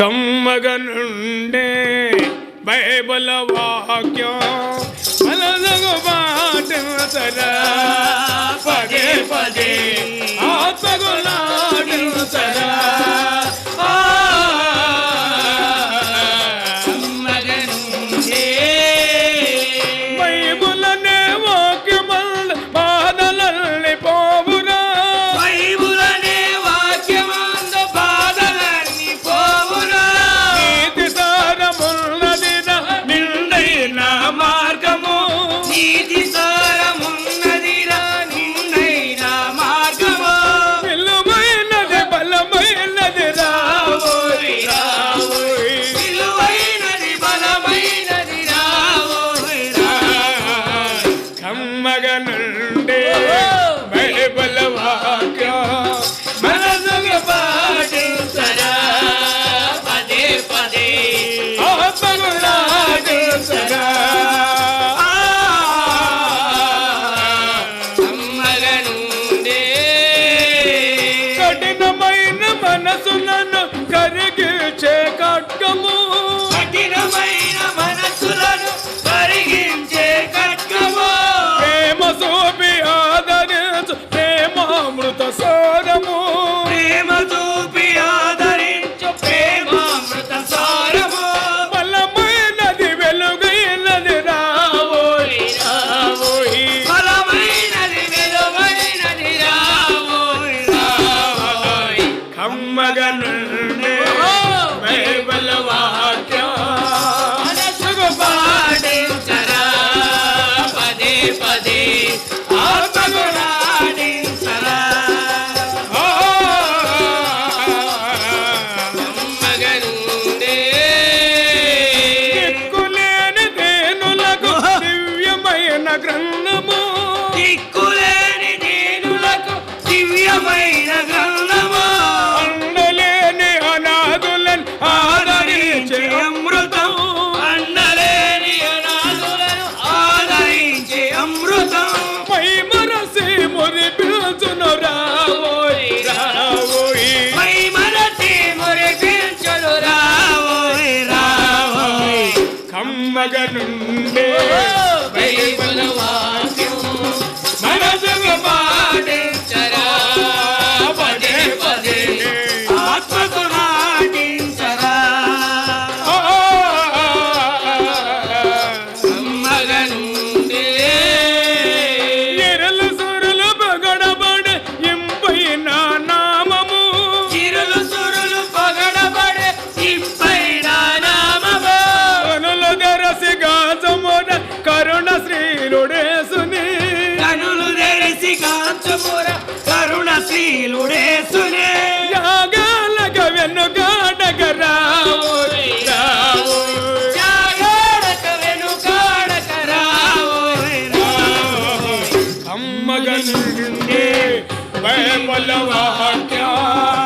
కమ్మగనుండే Bible వాక్యం. బలదగు నీతి సారమున్నదిరా నిన్నైనా మార్గము. నిలువైనది బలమైనది రావోయ్ రావోయ్ నిలువైనది బలమైనది రావోయ్ రా. కమ్మగనుండే మగనుండే. بولا واه کیا